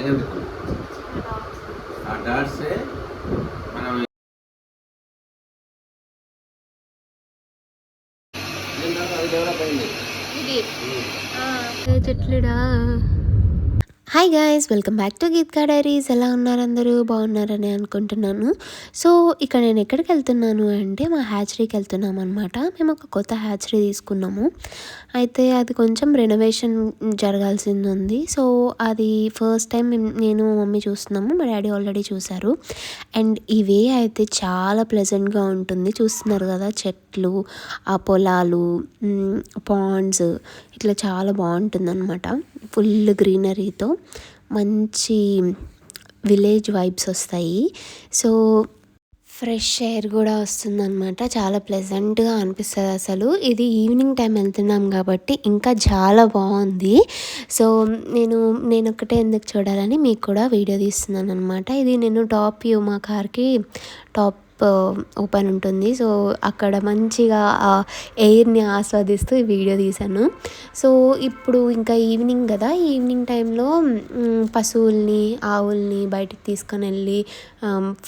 ఎందుకు ఆ డాట్సే మనం అది డెవలప్ అయింది ఇది చెట్లుడా hi guys welcome back to Geetka diaries ఎలా ఉన్నారు అందరూ? బాగున్నారని అనుకుంటున్నాను. సో ఇక్కడ నేను ఎక్కడికి వెళ్తున్నాను అంటే మా హ్యాచరీకి వెళ్తున్నాం అనమాట మేము ఒక కొత్త హ్యాచరీ తీసుకున్నాము. అయితే అది కొంచెం రెనోవేషన్ జరగాల్సింది ఉంది. సో అది ఫస్ట్ టైం నేను మమ్మీ చూస్తున్నాము. మా డాడీ ఆల్రెడీ చూశారు. అండ్ ఇవే అయితే చాలా ప్లెజెంట్గా ఉంటుంది. చూస్తున్నారు కదా చెట్లు ఆ పొలాలు పాండ్స్ ఇట్లా చాలా బాగుంటుంది అనమాట ఫుల్ గ్రీనరీతో మంచి విలేజ్ వైబ్స్ వస్తాయి. సో ఫ్రెష్ ఎయిర్ కూడా వస్తుందన్నమాట. చాలా ప్లెజెంట్గా అనిపిస్తుంది అసలు. ఇది ఈవినింగ్ టైం వెళ్తున్నాం కాబట్టి ఇంకా చాలా బాగుంది. సో నేను నేను ఒకటే ఎందుకు చూడాలని మీకు కూడా వీడియో తీస్తున్నాను అనమాట ఇది నేను టాప్ వ్యూ మా కార్కి టాప్ ఓపెన్ ఉంటుంది. సో అక్కడ మంచిగా ఆ ఎయిర్ని ఆస్వాదిస్తూ ఈ వీడియో తీశాను. సో ఇప్పుడు ఇంకా ఈవినింగ్ కదా. ఈవినింగ్ టైంలో పశువుల్ని ఆవుల్ని బయటికి తీసుకొని వెళ్ళి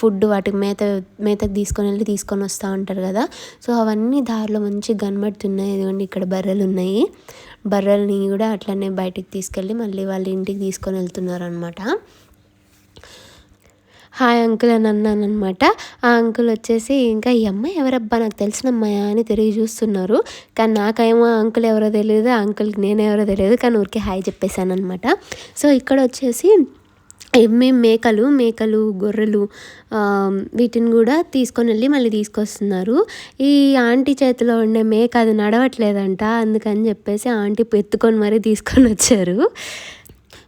ఫుడ్ వాటికి మేత మేతకు తీసుకొని వెళ్ళి తీసుకొని వస్తూ ఉంటారు కదా. సో అవన్నీ దారిలో మంచి కనబడుతున్నాయి ఇదిగోండి ఇక్కడ బర్రెలు ఉన్నాయి. బర్రెల్ని కూడా అట్లనే బయటికి తీసుకెళ్ళి మళ్ళీ వాళ్ళ ఇంటికి తీసుకొని వెళ్తున్నారు అనమాట హాయ్ అంకుల్ అని అన్నానమాట ఆ అంకుల్ వచ్చేసి ఇంకా ఈ అమ్మాయి ఎవరబ్బా నాకు తెలిసిన అమ్మాయా అని తిరిగి చూస్తున్నారు. కానీ నాకేమో ఆ అంకుల్ ఎవరో తెలియదు ఆ అంకుల్కి నేను ఎవరో తెలియదు కానీ ఊరికే హాయ్ చెప్పేశానమాట అనమాట సో ఇక్కడ వచ్చేసి మేము మేకలు మేకలు గొర్రెలు వీటిని కూడా తీసుకొని వెళ్ళి మళ్ళీ తీసుకొస్తున్నారు. ఈ ఆంటీ చేతిలో ఉండే మేక అది నడవట్లేదంట అందుకని చెప్పేసి ఆంటీ ఎత్తుకొని మరీ తీసుకొని వచ్చారు.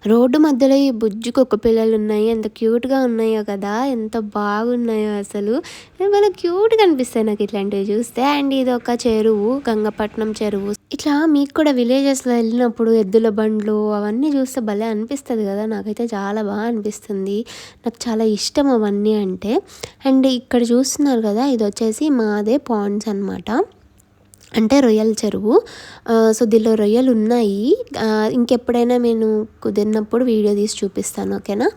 రోడ్డు మధ్యలో ఈ బుజ్జి కుక్క పిల్లలు ఉన్నాయి ఎంత క్యూట్గా ఉన్నాయో కదా! ఎంత బాగున్నాయో అసలు. చాలా క్యూట్గా అనిపిస్తాయి నాకు ఇట్లాంటివి చూస్తే. అండ్ ఇది ఒక చెరువు గంగపట్నం చెరువు. ఇట్లా మీకు కూడా విలేజెస్లో వెళ్ళినప్పుడు ఎద్దుల బండ్లు అవన్నీ చూస్తే భలే అనిపిస్తుంది కదా! నాకైతే చాలా బాగా అనిపిస్తుంది. నాకు చాలా ఇష్టం అవన్నీ అంటే. అండ్ ఇక్కడ చూస్తున్నారు కదా! ఇది వచ్చేసి మాదే పాండ్స్ అనమాట అంటే రొయ్యల చెరువు. సో దీనిలో రొయ్యలు ఉన్నాయి. ఇంకెప్పుడైనా నేను కుదిరినప్పుడు వీడియో తీసి చూపిస్తాను ఓకేనా?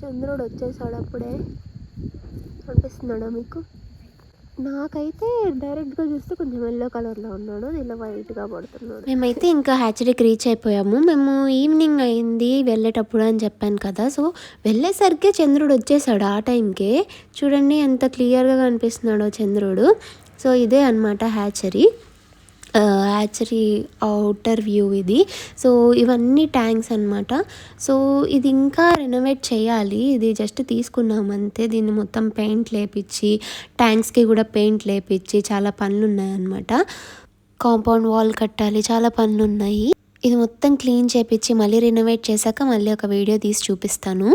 చంద్రుడు వచ్చేసాడు అప్పుడే అనిపిస్తున్నాడా మీకు? నాకైతే డైరెక్ట్గా చూస్తే కొంచెం ఎల్లో కలర్లో ఉన్నాడు. ఇలా వైట్గా పడుతున్నాడు. మేమైతే ఇంకా హ్యాచరీకి రీచ్ అయిపోయాము. మేము ఈవినింగ్ అయింది వెళ్ళేటప్పుడు అని చెప్పాను కదా. సో వెళ్ళేసరికి చంద్రుడు వచ్చేసాడు ఆ టైంకే. చూడండి ఎంత క్లియర్గా కనిపిస్తున్నాడో చంద్రుడు. సో ఇదే అనమాట హ్యాచరీ హ్యాచరీ అవుటర్ వ్యూ ఇది. సో ఇవన్నీ ట్యాంక్స్ అనమాట సో ఇది ఇంకా రెనోవేట్ చేయాలి. ఇది జస్ట్ తీసుకున్నాం అంతే. దీన్ని మొత్తం పెయింట్ లేపించి ట్యాంక్స్కి కూడా పెయింట్ లేపించి చాలా పనులు ఉన్నాయన్నమాట కాంపౌండ్ వాల్ కట్టాలి. చాలా పనులు ఉన్నాయి ఇది మొత్తం క్లీన్ చేపించి మళ్ళీ రెనోవేట్ చేశాక మళ్ళీ ఒక వీడియో తీసి చూపిస్తాను.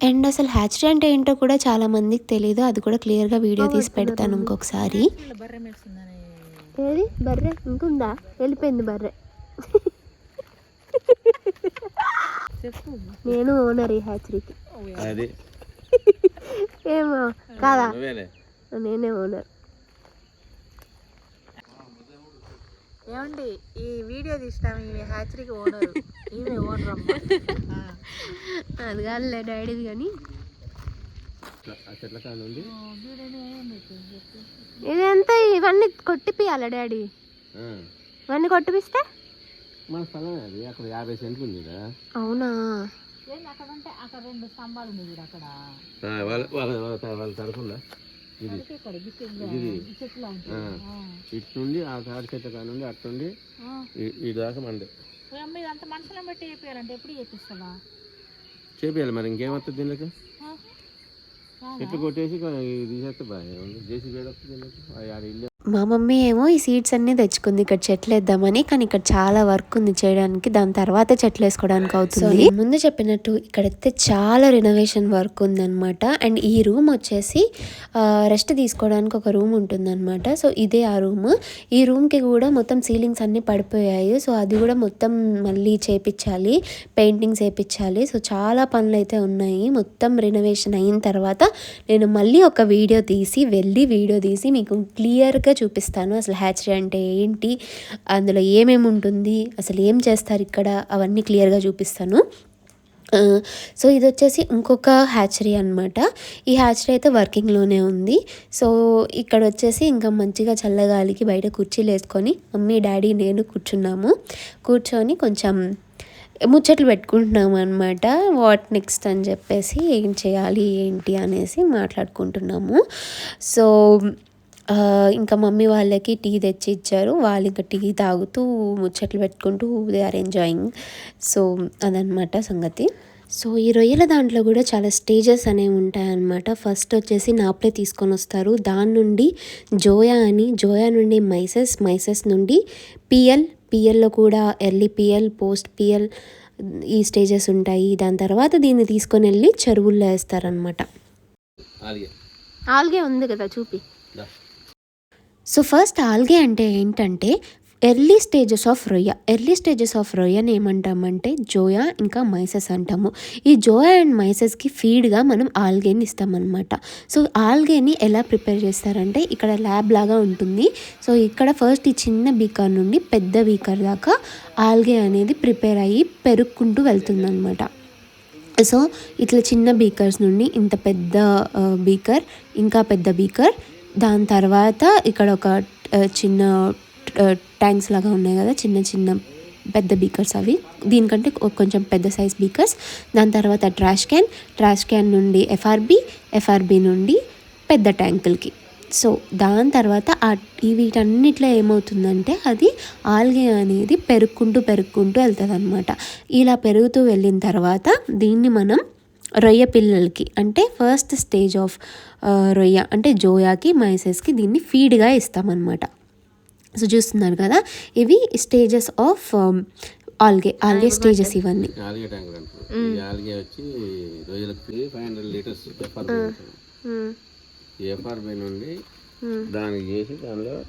అండ్ అసలు హ్యాచరీ అంటే ఏంటో కూడా చాలా మందికి తెలియదు అది కూడా క్లియర్గా వీడియో తీసి పెడతాను ఇంకొకసారి. ఏది? బర్రె? ఇంకుందా? వెళ్ళిపోయింది బర్రె. నేను ఓనర్ ఈ హ్యాచరీకి ఏమో. కాదా? నేనే ఓనర్ ఏమండి ఈ వీడియో తీసినాం ఈ హ్యాచరీకి ఓనర్. ఈమె ఓనర్ అది కాదులే డాడీది కానీ. ఇదంతా ఇవన్నీ కొట్టిపియాలా డాడీ? ఇవన్నీ కొట్టిపిస్తే? మన స్థలం అది అక్కడ యాభై సెంట్లు ఉంది కదా. అవునా? అక్కడ ఉంటే అక్కడ రెండు స్తంభాలు చూడు అక్కడ. వాళ్ళ తరఫున. ఇది. ఇది ఇటు నుండి ఆ తాడి చెట్ల కాడ నుండి అటు నుండి ఈ- దాకా అంత మనుషులను బట్టి ఎప్పుడు చేపిస్తావా? చేపియాలి మరి ఇంకేమవుతుంది దీనికి చెట్లు కొట్టేసి ఇది తీసేస్తే బాగా జేసీ వేడ వస్తుంది దీనికి. ఆ ఆడ ఇల్లు మా మమ్మీ ఏమో ఈ సీడ్స్ అన్నీ తెచ్చుకుంది ఇక్కడ చెట్లు వేద్దామని కానీ ఇక్కడ చాలా వర్క్ ఉంది చేయడానికి దాని తర్వాత చెట్లు వేసుకోవడానికి అవుతుంది. ముందు చెప్పినట్టు ఇక్కడైతే చాలా రెనోవేషన్ వర్క్ ఉందన్నమాట. అండ్ ఈ రూమ్ వచ్చేసి రెస్ట్ తీసుకోవడానికి ఒక రూమ్ ఉంటుందన్నమాట. సో ఇదే ఆ రూమ్ ఈ రూమ్కి కూడా మొత్తం సీలింగ్స్ అన్నీ పడిపోయాయి. సో అది కూడా మొత్తం మళ్ళీ చేపించాలి పెయింటింగ్స్ వేయించాలి సో చాలా పనులు అయితే ఉన్నాయి. మొత్తం రెనోవేషన్ అయిన తర్వాత నేను మళ్ళీ ఒక వీడియో తీసి వెళ్ళి వీడియో తీసి మీకు క్లియర్గా చూపిస్తాను. అసలు హ్యాచరీ అంటే ఏంటి? అందులో ఏమేమి ఉంటుంది? అసలు ఏం చేస్తారు ఇక్కడ? అవన్నీ క్లియర్గా చూపిస్తాను. సో ఇది వచ్చేసి ఇంకొక హ్యాచరీ అనమాట ఈ హ్యాచరీ అయితే వర్కింగ్లోనే ఉంది. సో ఇక్కడ వచ్చేసి ఇంకా మంచిగా చల్లగాలికి బయట కుర్చీలు వేసుకొని మమ్మీ డాడీ నేను కూర్చున్నాము. కూర్చొని కొంచెం ముచ్చట్లు పెట్టుకుంటున్నాము అనమాట వాట్ నెక్స్ట్ అని చెప్పేసి ఏం చేయాలి ఏంటి అనేసి మాట్లాడుకుంటున్నాము. సో ఇంకా మమ్మీ వాళ్ళకి టీ తెచ్చి ఇచ్చారు వాళ్ళు ఇంకా టీ తాగుతూ ముచ్చట్లు పెట్టుకుంటూ దే ఆర్ ఎంజాయింగ్. సో అదనమాట సంగతి. సో ఈ రొయ్యల దాంట్లో కూడా చాలా స్టేజెస్ అనేవి ఉంటాయన్నమాట. ఫస్ట్ వచ్చేసి నాప్లే తీసుకొని వస్తారు. దాని నుండి జోయా అని జోయా నుండి మైసెస్ మైసెస్ నుండి పిఎల్. పిఎల్లో కూడా ఎర్లీ పిఎల్ పోస్ట్ పిఎల్ ఈ స్టేజెస్ ఉంటాయి. దాని తర్వాత దీన్ని తీసుకొని వెళ్ళి చెరువుల్లో వేస్తారనమాట ఆలిగే. ఆల్గే ఉంది కదా చూపి. సో ఫస్ట్ ఆల్గే అంటే ఏంటంటే ఎర్లీ స్టేజెస్ ఆఫ్ రొయ్య ఎర్లీ స్టేజెస్ ఆఫ్ రొయ్యని ఏమంటామంటే జోయా ఇంకా మైసెస్ అంటాము. ఈ జోయా అండ్ మైసెస్కి ఫీడ్గా మనం ఆల్గేని ఇస్తామన్నమాట. సో ఆల్గేని ఎలా ప్రిపేర్ చేస్తారంటే ఇక్కడ ల్యాబ్ లాగా ఉంటుంది. సో ఇక్కడ ఫస్ట్ ఈ చిన్న బీకర్ నుండి పెద్ద బీకర్ దాకా ఆల్గే అనేది ప్రిపేర్ అయ్యి పెరుక్కుంటూ వెళ్తుందన్నమాట. సో ఇట్లా చిన్న బీకర్స్ నుండి ఇంత పెద్ద బీకర్ ఇంకా పెద్ద బీకర్ దాని తర్వాత ఇక్కడ ఒక చిన్న ట్యాంక్స్ లాగా ఉన్నాయి కదా చిన్న చిన్న పెద్ద బీకర్స్ అవి. దీనికంటే కొంచెం పెద్ద సైజ్ బీకర్స్. దాని తర్వాత ట్రాష్ క్యాన్. ట్రాష్ క్యాన్ నుండి ఎఫ్ఆర్బి ఎఫ్ఆర్బి నుండి పెద్ద ట్యాంకులకి. సో దాని తర్వాత ఆ వీటన్నిటిలో ఏమవుతుందంటే అది ఆల్గే అనేది పెరుక్కుంటూ పెరుక్కుంటూ వెళ్తుంది అనమాట ఇలా పెరుగుతూ వెళ్ళిన తర్వాత దీన్ని మనం రొయ్య పిల్లలకి అంటే ఫస్ట్ స్టేజ్ ఆఫ్ రొయ్య అంటే జోయాకి మైసెస్కి దీన్ని ఫీడ్గా ఇస్తామన్నమాట. సో చూస్తున్నారు కదా ఇవి stages of algae algae stages ఇవన్నీ. ఎఫ్ఆర్బి నుండి దానికి చేసి దానిలో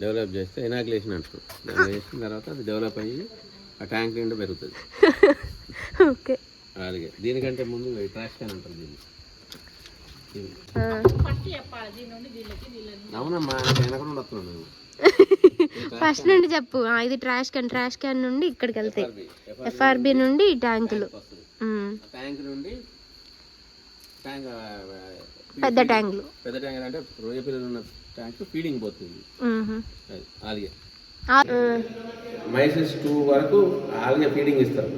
డెవలప్ చేస్తే ఇనాకులేషన్ అంటారు దాన్ని వేసిన తర్వాత అది డెవలప్ అయ్యి ఆ ట్యాంక్ నిండా పెరుగుతుంది. ఓకే. అలాగే. దీనికంటే ముందు ట్రాష్ క్యాన్ అంటారు దీన్ని. అవునమ్మా ఫస్ట్ నుండి చెప్పు. ఆ, ఇది ట్రాష్ క్యాన్ ట్రాష్ క్యాన్ నుండి ఇక్కడికి వెళ్తాయి ఎఫ్ఆర్బి నుండి ఈ ట్యాంకులు. ట్యాంక్ నుండి ట్యాంక్ ఆ, పెద్ద ట్యాంకులు పెద్ద ట్యాంక్ అంటే రొయ్య పిల్లలు ఉన్న ట్యాంక్ ఫీడింగ్ పోతుంది. అది ఆ-. మైసెస్ టూ వరకు ఆలిగే ఫీడింగ్ ఇస్తారు.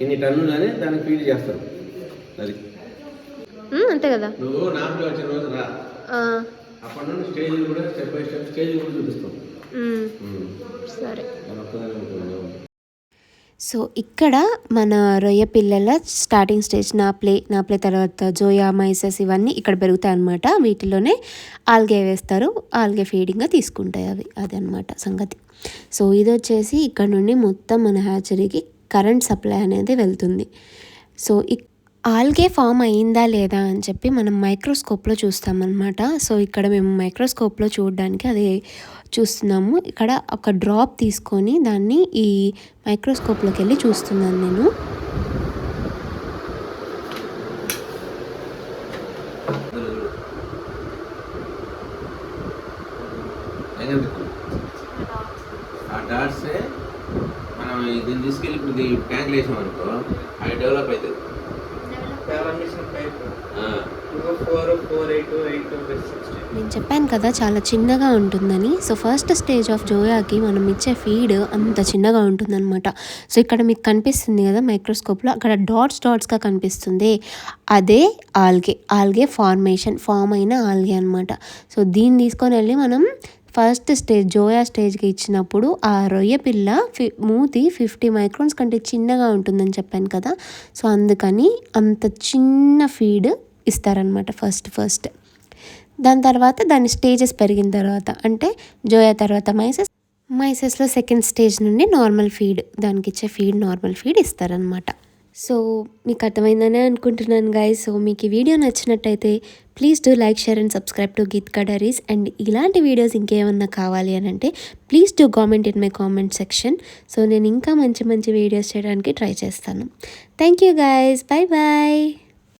ఇన్ని టన్నులు అని దానికి ఫీడ్ చేస్తారు. అది. అంతే కదా. నువ్వు నామకి వచ్చిన రోజు రా. అప్పటి నుండి స్టేజ్ కూడా స్టెప్ బై స్టెప్ స్టేజ్ కూడా చూపిస్తాం. సరే. సో ఇక్కడ మన రొయ్య పిల్లల స్టార్టింగ్ స్టేజ్ నాప్లే నాప్లే తర్వాత జోయా మైసెస్ ఇవన్నీ ఇక్కడ పెరుగుతాయి అన్నమాట వీటిలోనే ఆల్గే వేస్తారు. ఆల్గే ఫీడింగ్గా తీసుకుంటాయి అవి. అదనమాట సంగతి. సో ఇది వచ్చేసి ఇక్కడ నుండి మొత్తం మన హ్యాచరీకి కరెంట్ సప్లై అనేది వెళ్తుంది. సో ఇక్ ఆల్గే ఫామ్ అయిందా లేదా అని చెప్పి మనం మైక్రోస్కోప్లో చూస్తామన్నమాట. సో ఇక్కడ మేము మైక్రోస్కోప్లో చూడడానికి అది చూస్తున్నాము. ఇక్కడ ఒక డ్రాప్ తీసుకొని దాన్ని ఈ మైక్రోస్కోప్లోకి వెళ్ళి చూస్తున్నాను నేను. Thank you డాట్సే మనం దీన్ని తీసుకెళ్ళి ఇప్పుడు ఈ ట్యాంక్ వేసాం అనుకో అది డెవలప్ అవుతుంది నేను చెప్పాను కదా చాలా చిన్నగా ఉంటుందని. సో ఫస్ట్ స్టేజ్ ఆఫ్ జోయాకి మనం ఇచ్చే ఫీడ్ అంత చిన్నగా ఉంటుందన్నమాట. సో ఇక్కడ మీకు కనిపిస్తుంది కదా మైక్రోస్కోప్లో అక్కడ డాట్స్ డాట్స్గా కనిపిస్తుంది. అదే ఆల్గే ఆల్గే ఫార్మేషన్ ఫామ్ అయిన ఆల్గే అనమాట సో దీన్ని తీసుకొని వెళ్ళి మనం ఫస్ట్ స్టేజ్ జోయా స్టేజ్కి ఇచ్చినప్పుడు ఆ రొయ్య పిల్ల ఫి మూతి ఫిఫ్టీ మైక్రోన్స్ కంటే చిన్నగా ఉంటుందని చెప్పాను కదా. సో అందుకని అంత చిన్న ఫీడ్ ఇస్తారనమాట ఫస్ట్ ఫస్ట్. దాని తర్వాత దాని స్టేజెస్ పెరిగిన తర్వాత అంటే జోయా తర్వాత మైసెస్ మైసెస్లో సెకండ్ స్టేజ్ నుండి నార్మల్ ఫీడ్ దానికి ఇచ్చే ఫీడ్ నార్మల్ ఫీడ్ ఇస్తారనమాట సో మీకు అర్థమైందనే అనుకుంటున్నాను గాయస్ సో మీకు ఈ వీడియో నచ్చినట్టయితే please do like share and subscribe to Geet కడరీస్ and ఇలాంటి వీడియోస్ ఇంకేమన్నా కావాలి అని అంటే please do comment in my comment section so నేను ఇంకా మంచి మంచి వీడియోస్ చేయడానికి ట్రై చేస్తాను. Thank you guys bye bye